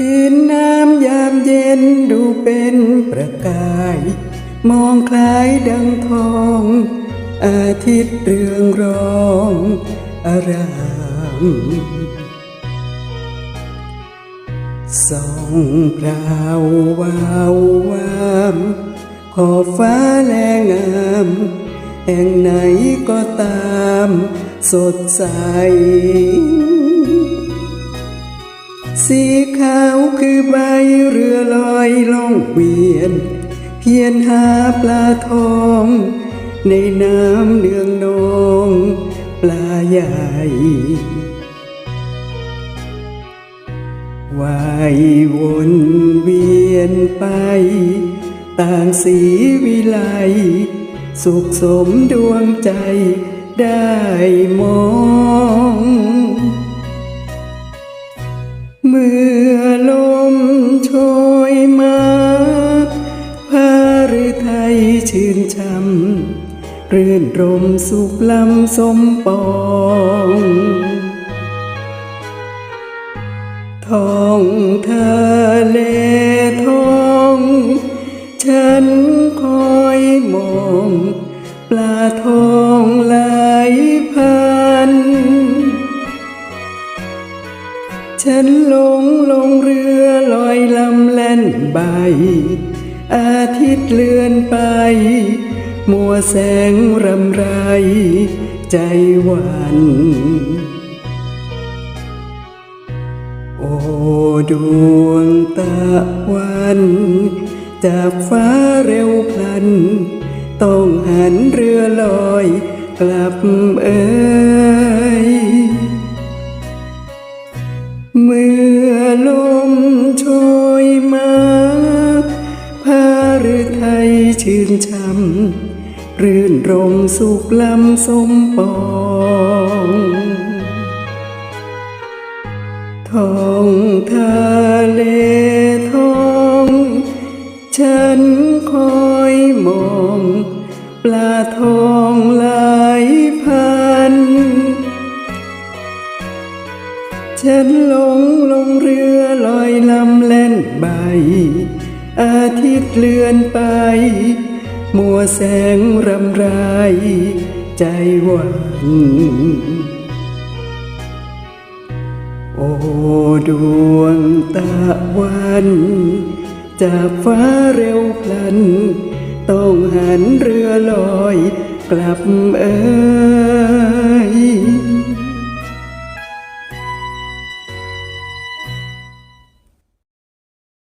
พื้นน้ำยามเย็นดูเป็นประกาย มองคล้ายดังทอง อาทิตย์เรืองรองอารามส่องพราววาววามขอบฟ้าแลงามแห่งไหนก็ตามสดใส สีขาวคือใบเรือลอยล่องเวียน เพียนหาปลาทอง ในน้ำเนืองนองปลาใหญ่ว่ายวนเวียนไป ต่างสีวิไล สุขสมดวงใจได้ม ชื่นช่ำรื่นรมสุขลำสมปองท้องทะเลท้องฉันคอยมองปลาทองไหลพัน ฉันลงลงเรือลอยลำแล่นใบ อาทิตย์เลือนไป มัวแสงรำไร ใจหวันโอ้ดวงตะวัน จากฟ้าเร็วพลัน ต้องหันเรือลอยกลับเอ่ยเมื่อลม ชื่นช่ำรื่นรมสุขลำสมปองท้องทะเลท้อง ฉันคอยมอง ปลาทองไหลพัน ฉันหลงลงเรือลอยลำเล่นใบ อาทิตย์เลือนไป มัวแสงรำไร ใจหวันโอ้ดวงตะวัน จากฟ้าเร็วพลัน ต้องหันเรือลอยกลับเอ่